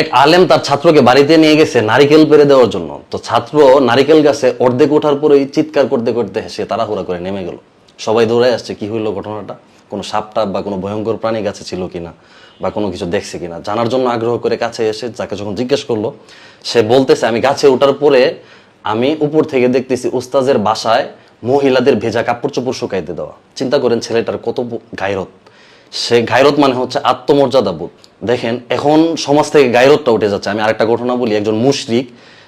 এক আলেম তার ছাত্রকে বাড়িতে নিয়ে গেছে নারিকেল পেরে দেওয়ার জন্য। তো ছাত্র নারিকেল গাছে অর্ধেক ওঠার পরেই চিৎকার করতে করতে সে তাড়াহুড়া করে নেমে গেল। সবাই দৌড়ায় আসছে, কি হইল ঘটনাটা? কোনো সাপ টাপ বা কোনো ভয়ঙ্কর প্রাণী গাছে ছিল কিনা? বা কোনো কিছু দেখছে কিনা? জানার জন্য আগ্রহ করে কাছে এসে যাকে যখন জিজ্ঞেস করল, সে বলতেছে, আমি গাছে ওঠার পরে আমি উপর থেকে দেখতেছি উস্তাজের বাসায় মহিলাদের ভেজা কাপড় চোপড় শুকাইতে দেওয়া। চিন্তা করেন ছেলেটার কত গায়রত। সে গায়রত মানে হচ্ছে আত্মমর্যাদা বোধ দেখেন, এখন সমাজ থেকে গায়রতটা উঠে যাচ্ছে। আমি আরেকটা ঘটনা বলি, একজন মুশরিক,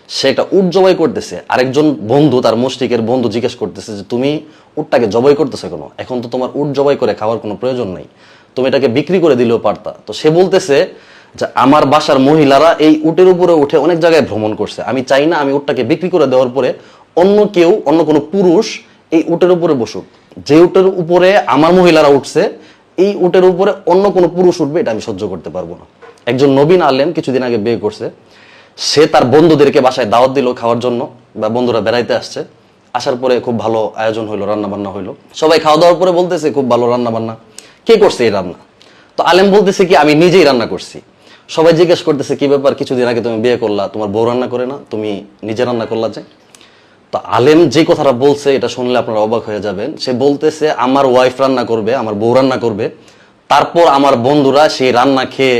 সে একটা উট জবাই করতেছে। আরেকজন বন্ধু, তার মুশরিকের বন্ধু জিজ্ঞেস করতেছে যে, তুমি উটটাকে জবাই করতেছে কেন? এখন তো তোমার উট জবাই করে খাওয়ার কোনো প্রয়োজন নাই। তুমি এটাকে বিক্রি করে দিলেও পারতা। তো সে বলতেছে যে, আমার বাসার মহিলারা এই উটের উপরে উঠে অনেক জায়গায় ভ্রমণ করছে। আমি চাই না আমি উটটাকে বিক্রি করে দেওয়ার পরে অন্য কেউ, অন্য কোনো পুরুষ এই উটের উপরে বসুক। যে উটের উপরে আমার মহিলারা উঠছে এই উটের উপরে অন্য কোনো পুরুষ উঠবে, এটা আমি সহ্য করতে পারব না। একজন নবীন আলেম কিছুদিন আগে বিয়ে করছে। সে তার বন্ধুদেরকে বাসায় দাওয়াত দিল খাওয়ার জন্য, বা বন্ধুরা বেড়াইতে আসছে। আসার পরে খুব ভালো আয়োজন হইল রান্না বান্না হইল। সবাই খাওয়া দাওয়ার পরে বলতেছে, খুব ভালো রান্না বান্না কে করছে এই রান্না? তো আলেম বলতেছে কি, আমি নিজেই রান্না করছি। সবাই জিজ্ঞেস করতেছে, কি ব্যাপার? কিছুদিন আগে তুমি বিয়ে করলা, তোমার বউ রান্না করে না, তুমি নিজে রান্না করলা যে? তো আলেম যে কথাটা বলছে, এটা শুনলে আপনারা অবাক হয়ে যাবেন। সে বলতেছে, আমার ওয়াইফ রান্না করবে, আমার বউ রান্না করবে। তারপর আমার বন্ধুরা সেই রান্না খেয়ে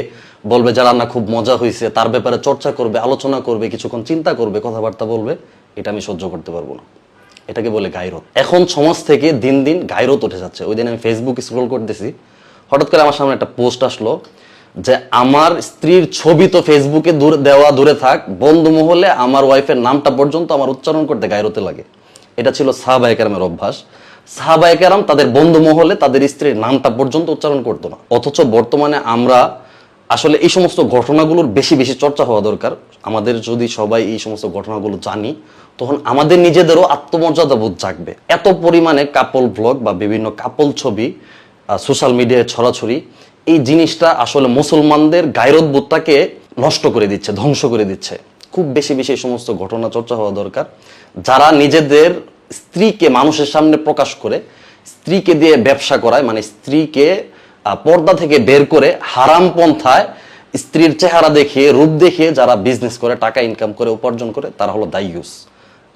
বলবে, যে রান্না খুব মজা হয়েছে তার ব্যাপারে চর্চা করবে, আলোচনা করবে, কিছুক্ষণ চিন্তা করবে, কথাবার্তা বলবে। এটা আমি সহ্য করতে পারব না। এটাকে বলে গায়রত এখন সমাজ থেকে দিন দিন গায়রত উঠে যাচ্ছে। ওই দিন আমি ফেসবুক স্ক্রল করতেছি। হঠাৎ করে আমার সামনে একটা পোস্ট আসলো। যে আমার স্ত্রীর ছবি তো ফেসবুকে দূরে, দেওয়া দূরে থাক, বন্ধু মহলে আমার ওয়াইফের নামটা পর্যন্ত আমার উচ্চারণ করতে গায়রতে লাগে। এটা ছিল সাহাবাহিকেরামের অভ্যাস। সাহাবাহিকেরাম তাদের বন্ধু মহলে তাদের স্ত্রীর নামটা পর্যন্ত উচ্চারণ করতো না। অথচ বর্তমানে আমরা আসলে এই সমস্ত ঘটনাগুলোর বেশি বেশি চর্চা হওয়া দরকার। আমাদের যদি সবাই এই সমস্ত ঘটনাগুলো জানি, তখন আমাদের নিজেদেরও আত্মমর্যাদা বোধ জাগবে। এত পরিমাণে কাপল ব্লগ বা বিভিন্ন কাপল ছবি সোশ্যাল মিডিয়ায় ছড়াছড়ি এই জিনিসটা আসলে মুসলমানদের গায়রত বোধটাকে নষ্ট করে দিচ্ছে, ধ্বংস করে দিচ্ছে। খুব বেশি বেশি এই সমস্ত ঘটনা চর্চা হওয়া দরকার। যারা নিজেদের স্ত্রীকে মানুষের সামনে প্রকাশ করে, স্ত্রীকে দিয়ে ব্যবসা করায় মানে স্ত্রীকে পর্দা থেকে বের করে হারাম পন্থায় স্ত্রীর চেহারা দেখিয়ে, রূপ দেখিয়ে যারা বিজনেস করে, টাকা ইনকাম করে, উপার্জন করে, তারা হলো দাইয়ুস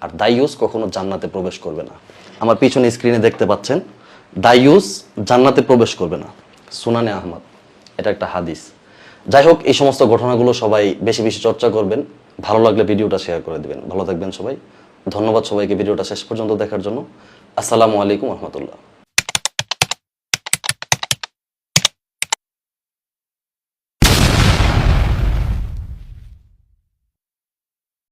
আর দাইয়ুস কখনো জান্নাতে প্রবেশ করবে না। আমার পিছনে স্ক্রিনে দেখতে পাচ্ছেন দাইয়ুস জান্নাতে প্রবেশ করবে না। সুনানে আহমদ। এটা একটা হাদিস। যাই হোক এই সমস্ত ঘটনাগুলো সবাই বেশি বেশি চর্চা করবেন। ভালো লাগলে ভিডিওটা শেয়ার করে দেবেন। ভালো থাকবেন সবাই। ধন্যবাদ সবাইকে ভিডিওটা শেষ পর্যন্ত দেখার জন্য। আসসালামু আলাইকুম রহমতুল্লাহ।